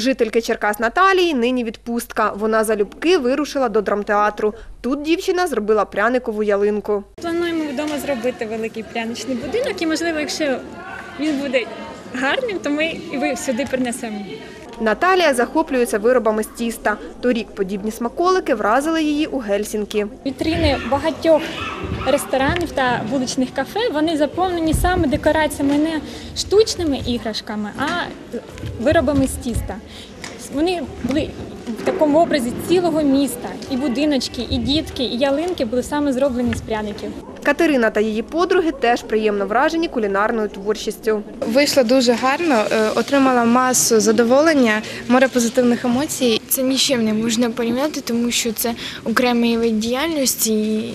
жительки Черкас Наталії нині відпустка. Вона залюбки вирушила до драмтеатру. Тут дівчина зробила пряникову ялинку. Плануємо вдома зробити великий пряничний будинок, і можливо, якщо він буде гарним, то ми і ви сюди принесемо. Наталія захоплюється виробами з тіста. Торік подібні смаколики вразили її у Гельсінкі. Вітрини багатьох ресторанів та вуличних кафе вони заповнені саме декораціями не штучними іграшками, а виробами з тіста. Вони були в такому образі цілого міста. І будиночки, і дітки, і ялинки були саме зроблені з пряників. Катерина та її подруги теж приємно вражені кулінарною творчістю. Вийшло дуже гарно, е, отримала масу задоволення, море позитивних емоцій. Це ні з чим не можна порівняти, тому що це окремий вид діяльності. І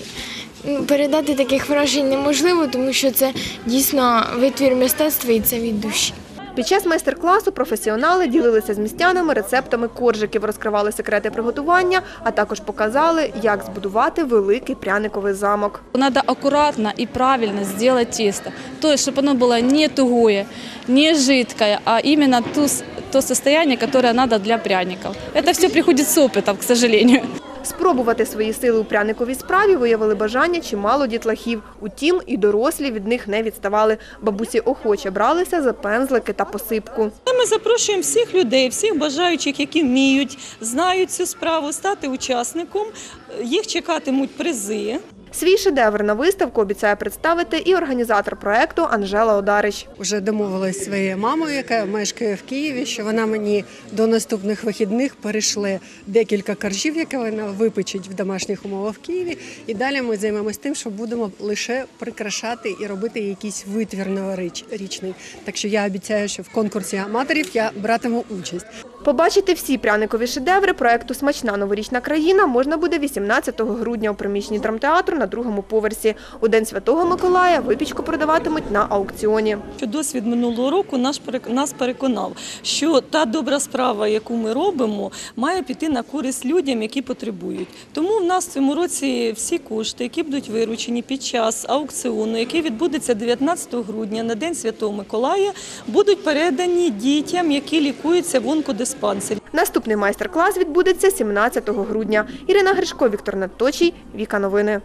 ну, передати таких вражень неможливо, тому що це дійсно витвір мистецтва і це від душі. Під час майстер-класу професіонали ділилися з містянами рецептами коржиків, розкривали секрети приготування, а також показали, як збудувати великий пряниковий замок. Надо аккуратно и правильно сделать тесто. То есть, чтобы оно было не тугое, не жидкое, а именно ту с- то состояние, которое надо для пряников. Это все приходит с опытом, к сожалению. Спробувати свої сили у пряниковій справі виявили бажання чимало дітлахів. Утім, і дорослі від них не відставали. Бабусі охоче бралися за пензлики та посипку. Ми запрошуємо всіх людей, всіх бажаючих, які вміють, знають цю справу, стати учасником. Їх чекатимуть призи. Свій шедевр на виставку обіцяє представити і організатор проекту Анжела Одарич. Вже домовилась своєю мамою, яка мешкає в Києві, що вона мені до наступних вихідних перейшле декілька коржів, які вона випечить в домашніх умовах в Києві. І далі ми займемось тим, що будемо лише прикрашати і робити якийсь витвір новорічний. Так що я обіцяю, що в конкурсі аматорів я братиму участь. Побачити всі пряникові шедеври проекту Смачна новорічна країна можна буде 18 грудня у приміщенні драмтеатру на другому поверсі. У День Святого Миколая випічку продаватимуть на аукціоні. Досвід минулого року нас переконав, що та добра справа, яку ми робимо, має піти на користь людям, які потребують. Тому в нас в цьому році всі кошти, які будуть виручені під час аукціону, який відбудеться 19 грудня на День Святого Миколая, будуть передані дітям, які лікуються в онкодиспансері. Наступний майстер-клас відбудеться 17 грудня. Ірина Гришко, Віктор Надточій, Віка Новини.